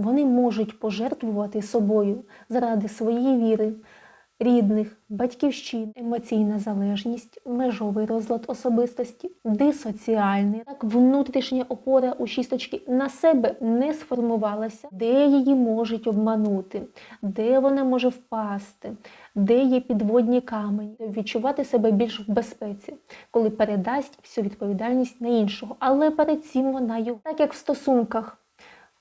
Вони можуть пожертвувати собою заради своєї віри, рідних, батьківщин, емоційна залежність, межовий розлад особистості, дисоціальний, так внутрішня опора у шісточки на себе не сформувалася, де її можуть обманути, де вона може впасти, де є підводні камені, відчувати себе більш в безпеці, коли передасть всю відповідальність на іншого. Але перед цим вона його, так як в стосунках,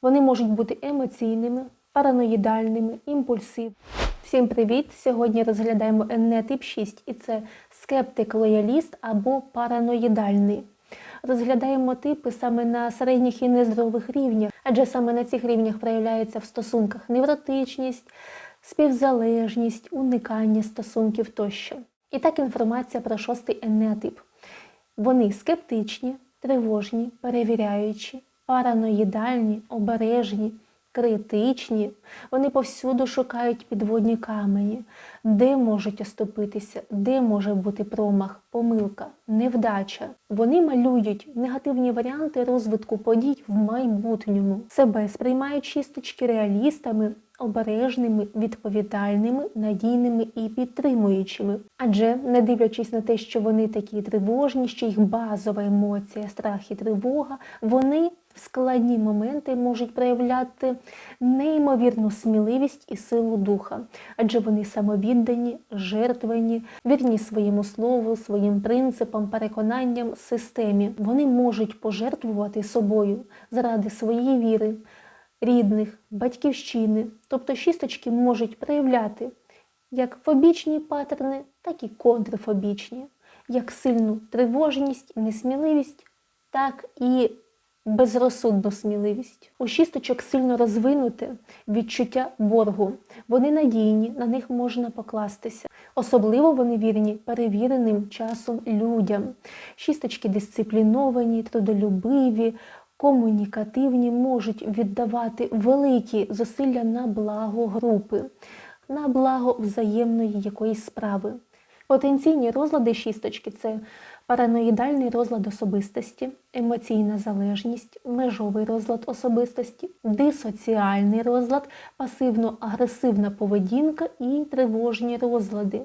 вони можуть бути емоційними, параноїдальними, імпульсивними. Всім привіт! Сьогодні розглядаємо НН тип 6 і це скептик-лояліст або параноїдальний. Розглядаємо типи саме на середніх і нездорових рівнях, адже саме на цих рівнях проявляється в стосунках невротичність, співзалежність, уникання стосунків тощо. І так інформація про шостий НН-тип. Вони скептичні, тривожні, перевіряючі, параноїдальні, обережні, критичні. Вони повсюду шукають підводні камені, де можуть оступитися, де може бути промах, помилка, невдача. Вони малюють негативні варіанти розвитку подій в майбутньому, себе сприймають чисточки реалістами. Обережними, відповідальними, надійними і підтримуючими. Адже, не дивлячись на те, що вони такі тривожні, що їх базова емоція, страх і тривога, вони складні моменти можуть проявляти неймовірну сміливість і силу духа, адже вони самовіддані, жертвені, вірні своєму слову, своїм принципам, переконанням, системі. Вони можуть пожертвувати собою заради своєї віри, рідних, батьківщини. Тобто шісточки можуть проявляти як фобічні паттерни, так і контрфобічні, як сильну тривожність, несміливість, так і безрозсудну сміливість. У шісточок сильно розвинуте відчуття боргу. Вони надійні, на них можна покластися. Особливо вони вірні перевіреним часом людям. Шісточки дисципліновані, трудолюбиві, комунікативні, можуть віддавати великі зусилля на благо групи, на благо взаємної якоїсь справи. Потенційні розлади шісточки це параноїдальний розлад особистості, емоційна залежність, межовий розлад особистості, дисоціальний розлад, пасивно-агресивна поведінка і тривожні розлади.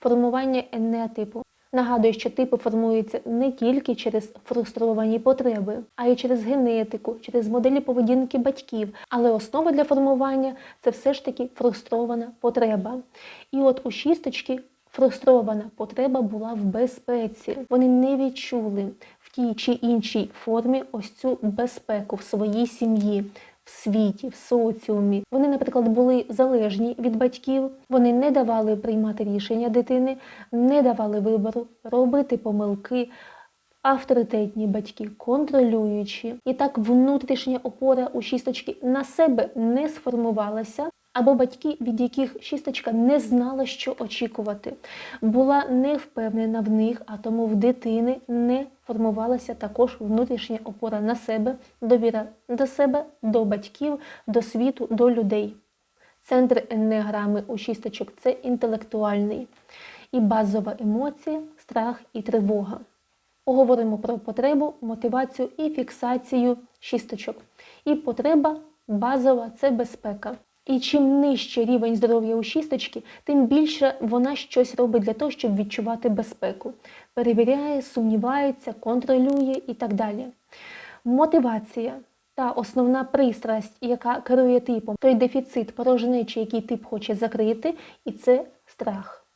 Формування енеатипу. Нагадую, що типи формуються не тільки через фрустровані потреби, а й через генетику, через моделі поведінки батьків. Але основа для формування це все ж таки фрустрована потреба. І от у шісточки фрустрована потреба була в безпеці. Вони не відчули в тій чи іншій формі ось цю безпеку в своїй сім'ї. В світі, в соціумі. Вони, наприклад, були залежні від батьків, вони не давали приймати рішення дитини, не давали вибору, робити помилки, авторитетні батьки, контролюючі. І так внутрішня опора у шісточки на себе не сформувалася. Або батьки, від яких шісточка не знала, що очікувати, була не впевнена в них, а тому в дитини не формувалася також внутрішня опора на себе, довіра до себе, до батьків, до світу, до людей. Центр еннеграми у шісточок це інтелектуальний і базова емоція, страх і тривога. Поговоримо про потребу, мотивацію і фіксацію шісточок. І потреба базова це безпека. І чим нижче рівень здоров'я у шісточки, тим більше вона щось робить для того, щоб відчувати безпеку. Перевіряє, сумнівається, контролює і так далі. Мотивація та основна пристрасть, яка керує типом, той дефіцит порожнечі, який тип хоче закрити, і це страх,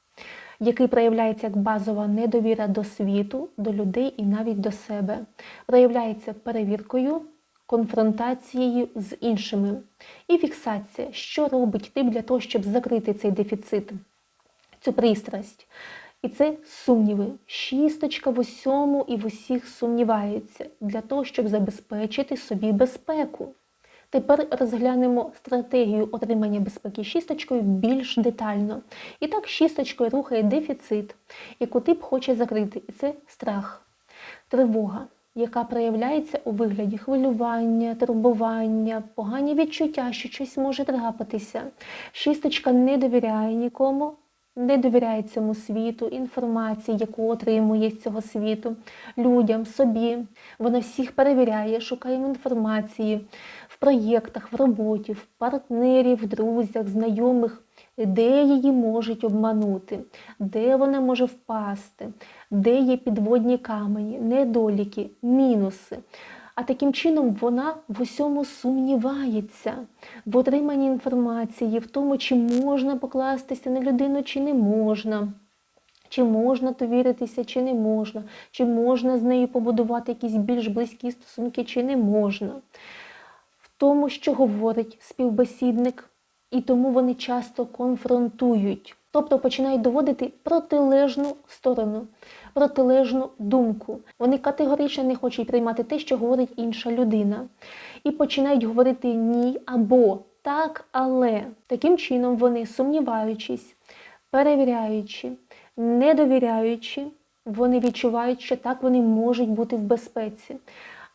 який проявляється як базова недовіра до світу, до людей і навіть до себе. Проявляється перевіркою конфронтацією з іншими. І фіксація, що робить тип для того, щоб закрити цей дефіцит, цю пристрасть. І це сумніви. Шісточка в усьому і в усіх сумнівається для того, щоб забезпечити собі безпеку. Тепер розглянемо стратегію отримання безпеки шісточкою більш детально. І так, шісточкою рухає дефіцит, яку тип хоче закрити, і це страх, тривога яка проявляється у вигляді хвилювання, турбування, погані відчуття, що щось може трапитися. Шісточка не довіряє нікому, не довіряє цьому світу, інформації, яку отримує з цього світу, людям, собі. Вона всіх перевіряє, шукає інформації, в проєктах, в роботі, в партнерів, друзях, знайомих, де її можуть обманути, де вона може впасти, де є підводні камені, недоліки, мінуси. А таким чином вона в усьому сумнівається в отриманні інформації, в тому, чи можна покластися на людину, чи не можна. Чи можна довіритися, чи не можна, чи можна з нею побудувати якісь більш близькі стосунки, чи не можна. В тому, що говорить співбесідник, і тому вони часто конфронтують, тобто починають доводити протилежну сторону, протилежну думку. Вони категорично не хочуть приймати те, що говорить інша людина, і починають говорити ні або так, але таким чином вони, сумніваючись, перевіряючи, не довіряючи, вони відчувають, що так вони можуть бути в безпеці.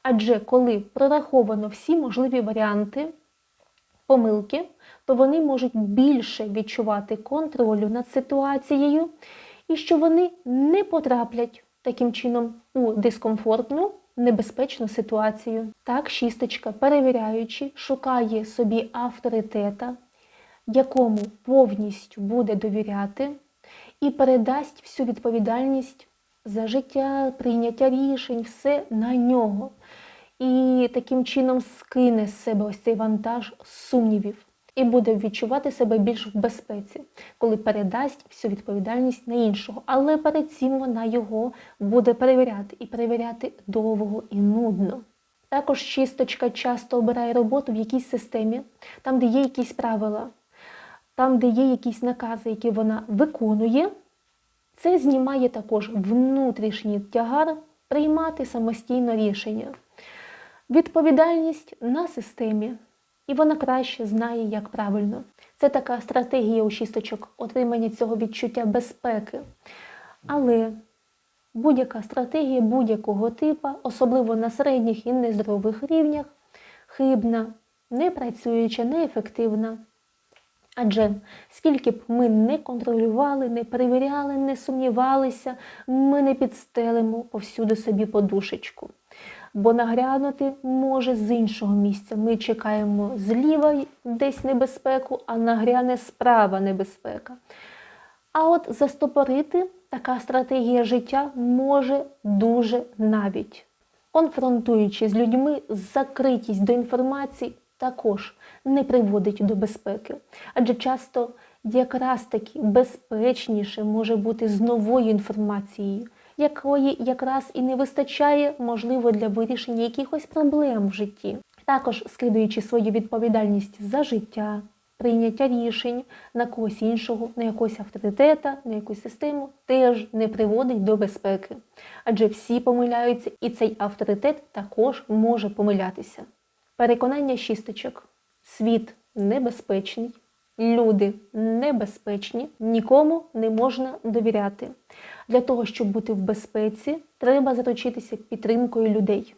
Адже коли прораховано всі можливі варіанти помилки, то вони можуть більше відчувати контролю над ситуацією, і що вони не потраплять таким чином у дискомфортну, небезпечну ситуацію. Так, шісточка, перевіряючи, шукає собі авторитета, якому повністю буде довіряти, і передасть всю відповідальність за життя, прийняття рішень, все на нього. І таким чином скине з себе ось цей вантаж сумнівів і буде відчувати себе більш в безпеці, коли передасть всю відповідальність на іншого. Але перед цим вона його буде перевіряти і перевіряти довго і нудно. Також чисточка часто обирає роботу в якійсь системі, там, де є якісь правила, там, де є якісь накази, які вона виконує. Це знімає також внутрішній тягар приймати самостійно рішення. Відповідальність на системі, і вона краще знає, як правильно. Це така стратегія у шісточок отримання цього відчуття безпеки. Але будь-яка стратегія будь-якого типу, особливо на середніх і нездорових рівнях, хибна, непрацююча, неефективна. Адже скільки б ми не контролювали, не перевіряли, не сумнівалися, ми не підстелимо повсюди собі подушечку. Бо нагрянути може з іншого місця. Ми чекаємо зліва десь небезпеку, а нагряне справа небезпека. А от застопорити така стратегія життя може дуже навіть. Конфронтуючи з людьми, закритість до інформації також не приводить до безпеки. Адже часто якраз таки безпечніше може бути з новою інформацією, якої якраз і не вистачає, можливо, для вирішення якихось проблем в житті. Також скидуючи свою відповідальність за життя, прийняття рішень на когось іншого, на якогось авторитета, на якусь систему, теж не приводить до безпеки. Адже всі помиляються, і цей авторитет також може помилятися. Переконання шісточок. Світ небезпечний, люди небезпечні, нікому не можна довіряти. Для того, щоб бути в безпеці, треба заручитися підтримкою людей.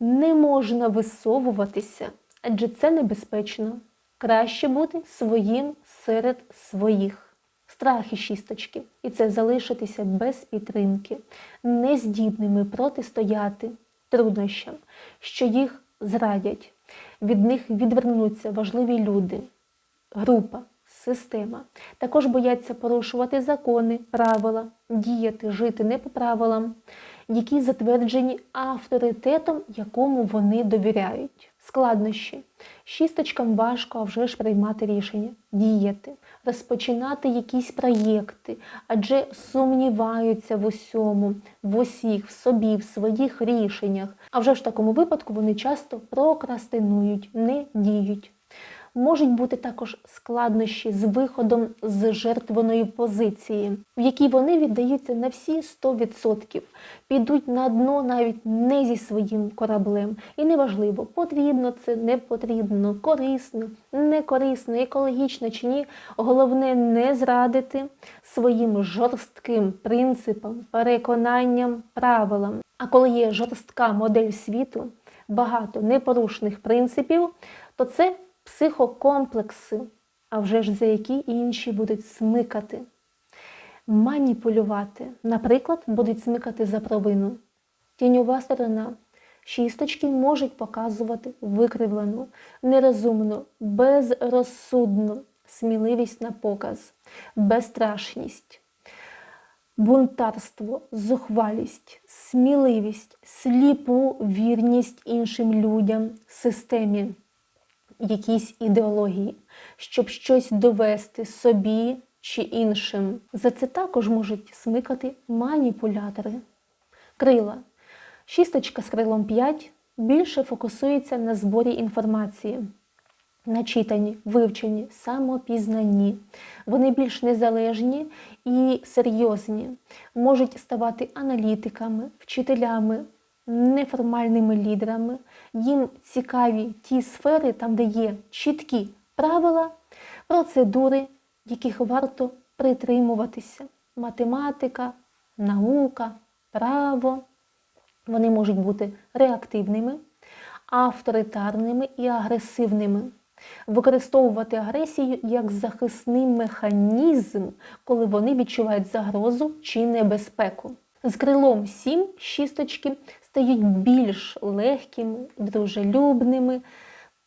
Не можна висовуватися, адже це небезпечно. Краще бути своїм серед своїх. Страхи шісточки, і це залишитися без підтримки, нездібними протистояти труднощам, що їх зрадять, від них відвернуться важливі люди, група, система. Також бояться порушувати закони, правила, діяти, жити не по правилам, які затверджені авторитетом, якому вони довіряють. Складнощі. Шісточкам важко а вже ж приймати рішення, діяти, розпочинати якісь проєкти, адже сумніваються в усьому, в усіх, в собі, в своїх рішеннях. А вже ж в такому випадку вони часто прокрастинують, не діють. Можуть бути також складнощі з виходом з жертвеної позиції, в якій вони віддаються на всі 100%, підуть на дно навіть не зі своїм кораблем. І неважливо, потрібно це, не потрібно, корисно, не корисно, екологічно чи ні. Головне не зрадити своїм жорстким принципам, переконанням, правилам. А коли є жорстка модель світу, багато непорушних принципів, то це психокомплекси, а вже ж за які інші будуть смикати, маніпулювати. Наприклад, будуть смикати за провину. Тіньова сторона. Шісточки можуть показувати викривлену, нерозумну, безрозсудну сміливість на показ, безстрашність, бунтарство, зухвалість, сміливість, сліпу вірність іншим людям, системі, якійсь ідеології, щоб щось довести собі чи іншим. За це також можуть смикати маніпулятори. Крила. Шісточка з крилом 5 більше фокусується на зборі інформації, на читанні, вивченні, самопізнанні. Вони більш незалежні і серйозні, можуть ставати аналітиками, вчителями, неформальними лідерами. Їм цікаві ті сфери, там, де є чіткі правила, процедури, яких варто притримуватися. Математика, наука, право. Вони можуть бути реактивними, авторитарними і агресивними. Використовувати агресію як захисний механізм, коли вони відчувають загрозу чи небезпеку. З крилом 7 шісточки стають більш легкими, дружелюбними,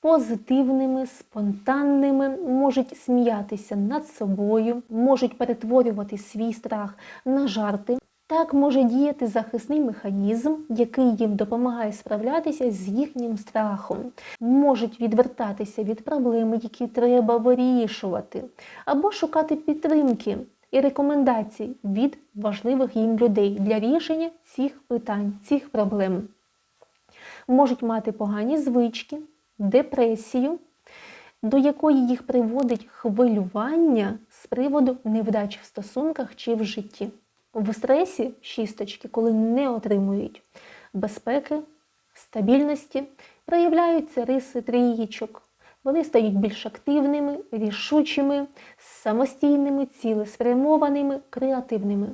позитивними, спонтанними, можуть сміятися над собою, можуть перетворювати свій страх на жарти. Так може діяти захисний механізм, який їм допомагає справлятися з їхнім страхом, можуть відвертатися від проблеми, які треба вирішувати, або шукати підтримки і рекомендацій від важливих їм людей для рішення цих питань, цих проблем. Можуть мати погані звички, депресію, до якої їх приводить хвилювання з приводу невдач в стосунках чи в житті. В стресі шісточки, коли не отримують безпеки, стабільності, проявляються риси трієчок. Вони стають більш активними, рішучими, самостійними, цілеспрямованими, креативними.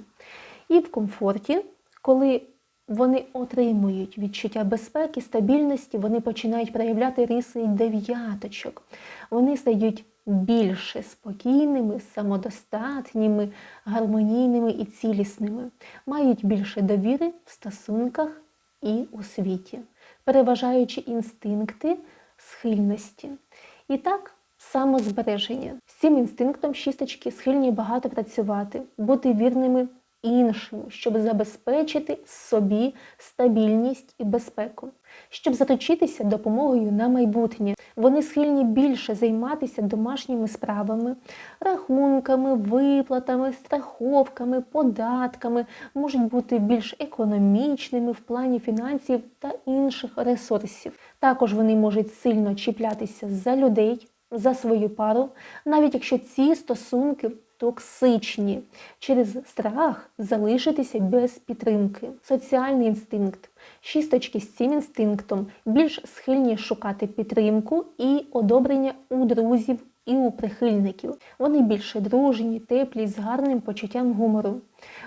І в комфорті, коли вони отримують відчуття безпеки, стабільності, вони починають проявляти риси дев'яточок. Вони стають більше спокійними, самодостатніми, гармонійними і цілісними, мають більше довіри в стосунках і у світі, переважаючи інстинкти схильності. І так, самозбереження. Всім інстинктом шісточки схильні багато працювати, бути вірними іншим, щоб забезпечити собі стабільність і безпеку, щоб заручитися допомогою на майбутнє. Вони схильні більше займатися домашніми справами, рахунками, виплатами, страховками, податками, можуть бути більш економічними в плані фінансів та інших ресурсів. Також вони можуть сильно чіплятися за людей, за свою пару, навіть якщо ці стосунки токсичні, через страх залишитися без підтримки. Соціальний інстинкт. Шісточки з цим інстинктом більш схильні шукати підтримку і одобрення у друзів і у прихильників. Вони більше дружні, теплі, з гарним почуттям гумору.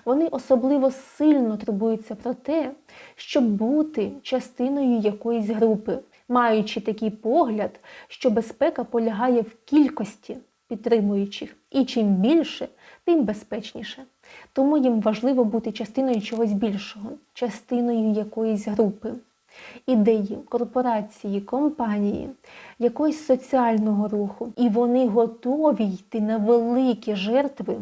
Вони особливо сильно турбуються про те, щоб бути частиною якоїсь групи, маючи такий погляд, що безпека полягає в кількості підтримуючих. І чим більше, тим безпечніше. Тому їм важливо бути частиною чогось більшого, частиною якоїсь групи, ідеї, корпорації, компанії, якогось соціального руху. І вони готові йти на великі жертви,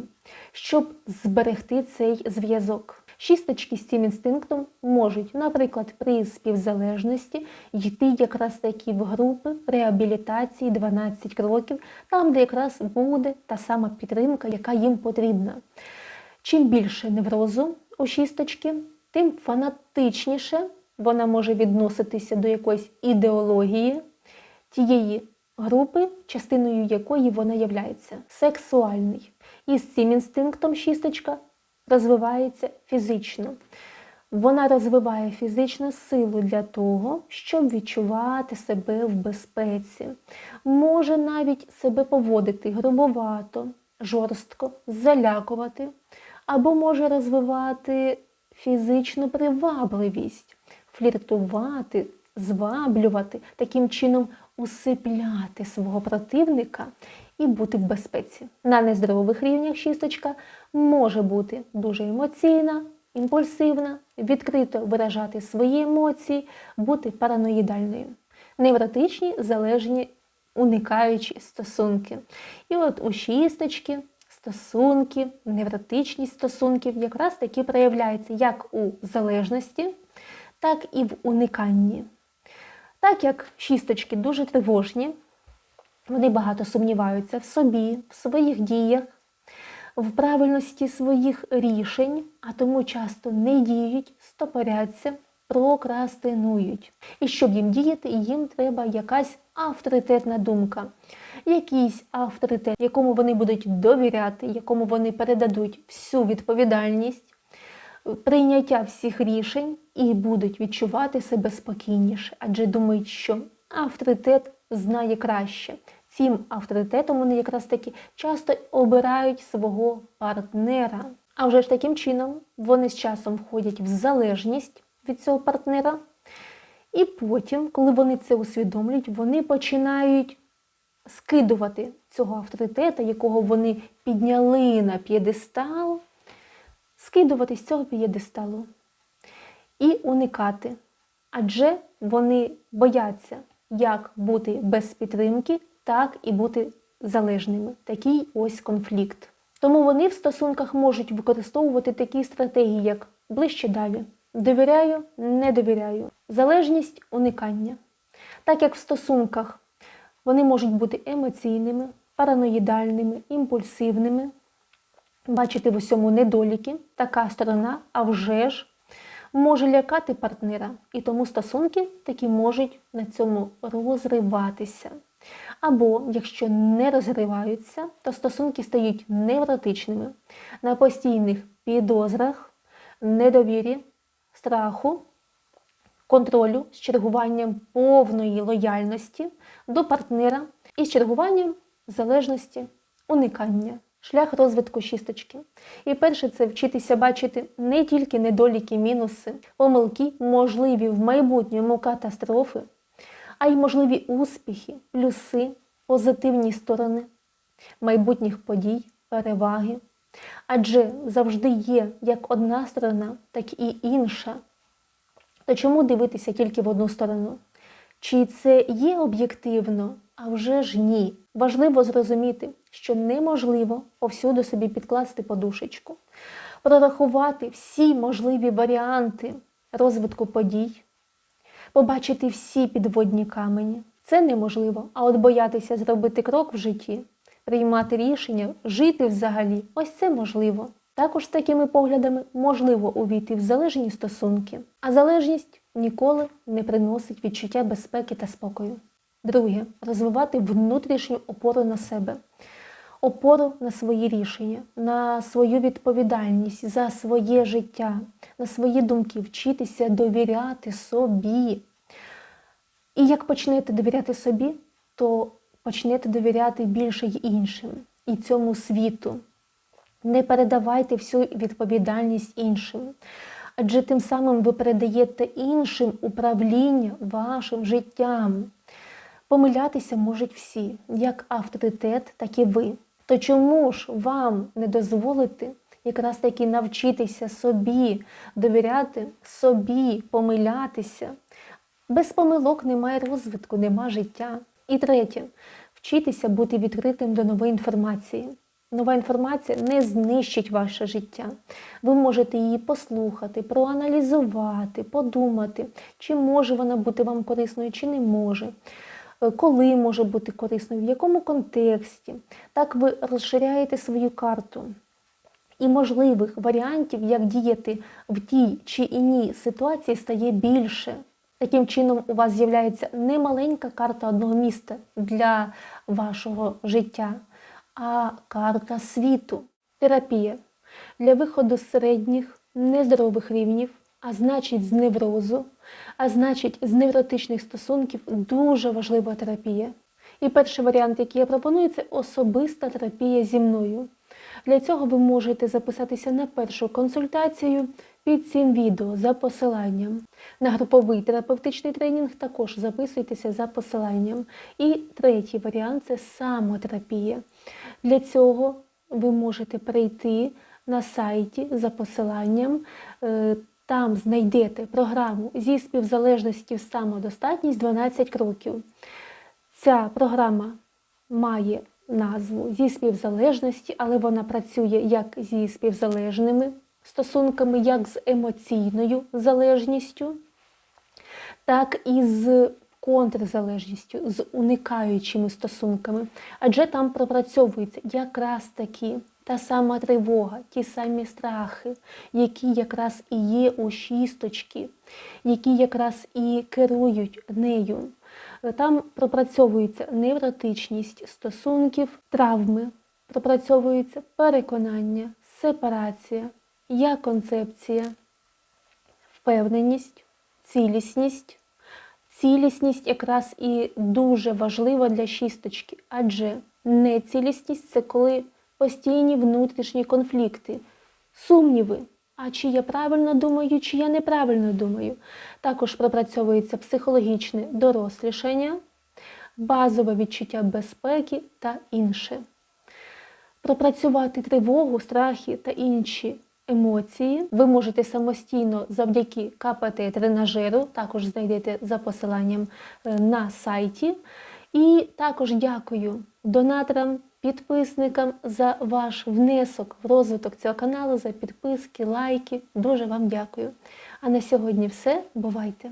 щоб зберегти цей зв'язок. Шісточки з цим інстинктом можуть, наприклад, при співзалежності йти якраз такі в групи реабілітації 12 кроків, там, де якраз буде та сама підтримка, яка їм потрібна. Чим більше неврозу у шісточки, тим фанатичніше вона може відноситися до якоїсь ідеології тієї групи, частиною якої вона являється. Сексуальний. І з цим інстинктом шісточка розвивається фізично. Вона розвиває фізичну силу для того, щоб відчувати себе в безпеці, може навіть себе поводити грубовато, жорстко, залякувати, або може розвивати фізичну привабливість, фліртувати, зваблювати, таким чином усипляти свого противника і бути в безпеці. На нездорових рівнях шісточка може бути дуже емоційна, імпульсивна, відкрито виражати свої емоції, бути параноїдальною. Невротичні, залежні, уникаючі стосунки. І от у шісточки стосунки, невротичність стосунків якраз таки проявляється як у залежності, так і в униканні. Так як шісточки дуже тривожні, вони багато сумніваються в собі, в своїх діях, в правильності своїх рішень, а тому часто не діють, стопоряться, прокрастинують. І щоб їм діяти, їм треба якась авторитетна думка, якийсь авторитет, якому вони будуть довіряти, якому вони передадуть всю відповідальність, прийняття всіх рішень і будуть відчувати себе спокійніше, адже думають, що авторитет знає краще. Цим авторитетом вони якраз таки часто обирають свого партнера. А вже ж таким чином вони з часом входять в залежність від цього партнера. І потім, коли вони це усвідомлюють, вони починають скидувати цього авторитета, якого вони підняли на п'єдестал, скидувати з цього п'єдесталу і уникати. Адже вони бояться як бути без підтримки, так і бути залежними. Такий ось конфлікт. Тому вони в стосунках можуть використовувати такі стратегії, як ближче далі. Довіряю, не довіряю. Залежність уникання. Так як в стосунках вони можуть бути емоційними, параноїдальними, імпульсивними, бачити в усьому недоліки, така сторона, а вже ж може лякати партнера, і тому стосунки такі можуть на цьому розриватися. Або, якщо не розриваються, то стосунки стають невротичними на постійних підозрах, недовірі, страху, контролю з чергуванням повної лояльності до партнера і з чергуванням залежності, уникання. Шлях розвитку шісточки. І перше це вчитися бачити не тільки недоліки, мінуси, помилки, можливі в майбутньому катастрофи, а й можливі успіхи, плюси, позитивні сторони майбутніх подій, переваги. Адже завжди є як одна сторона, так і інша. То чому дивитися тільки в одну сторону? Чи це є об'єктивно? А вже ж ні. Важливо зрозуміти, що неможливо повсюди собі підкласти подушечку, прорахувати всі можливі варіанти розвитку подій, побачити всі підводні камені. Це неможливо. А от боятися зробити крок в житті, приймати рішення, жити взагалі ось це можливо. Також з такими поглядами можливо увійти в залежні стосунки, а залежність ніколи не приносить відчуття безпеки та спокою. Друге розвивати внутрішню опору на себе, опору на свої рішення, на свою відповідальність за своє життя, на свої думки, вчитися довіряти собі. І як почнете довіряти собі, то почнете довіряти більше й іншим і цьому світу. Не передавайте всю відповідальність іншим, адже тим самим ви передаєте іншим управління вашим життям. Помилятися можуть всі, як авторитет, так і ви. То чому ж вам не дозволити якраз таки навчитися собі, довіряти собі, помилятися? Без помилок немає розвитку, нема життя. І третє вчитися бути відкритим до нової інформації. Нова інформація не знищить ваше життя. Ви можете її послухати, проаналізувати, подумати, чи може вона бути вам корисною, чи не може, Е, коли може бути корисною, в якому контексті. Так ви розширяєте свою карту. І можливих варіантів, як діяти в тій чи іній ситуації, стає більше. Таким чином, у вас з'являється не маленька карта одного міста для вашого життя, а карта світу. Терапія для виходу з середніх нездорових рівнів, а значить з неврозу, а значить з невротичних стосунків дуже важлива терапія. І перший варіант, який я пропоную, це особиста терапія зі мною. Для цього ви можете записатися на першу консультацію під цим відео за посиланням. На груповий терапевтичний тренінг також записуйтеся за посиланням. І третій варіант це самотерапія. Для цього ви можете прийти на сайті за посиланням. Е, Там знайдете програму зі співзалежності в самодостатність 12 кроків. Ця програма має назву зі співзалежності, але вона працює як зі співзалежними стосунками, як з емоційною залежністю, так і з контрзалежністю, з уникаючими стосунками. Адже там пропрацьовується якраз таки та сама тривога, ті самі страхи, які якраз і є у шісточки, які якраз і керують нею. Там пропрацьовується невротичність стосунків, травми, пропрацьовується переконання, сепарація, я концепція, впевненість, цілісність. Цілісність якраз і дуже важлива для шісточки, адже нецілісність це коли постійні внутрішні конфлікти, сумніви. А чи я правильно думаю, чи я неправильно думаю. Також пропрацьовується психологічне дорослішання, базове відчуття безпеки та інше. Пропрацювати тривогу, страхи та інші емоції ви можете самостійно завдяки КПТ-тренажеру, також знайдете за посиланням е, на сайті. І також дякую донаторам, підписникам за ваш внесок в розвиток цього каналу, за підписки, лайки. Дуже вам дякую. А на сьогодні все. Бувайте!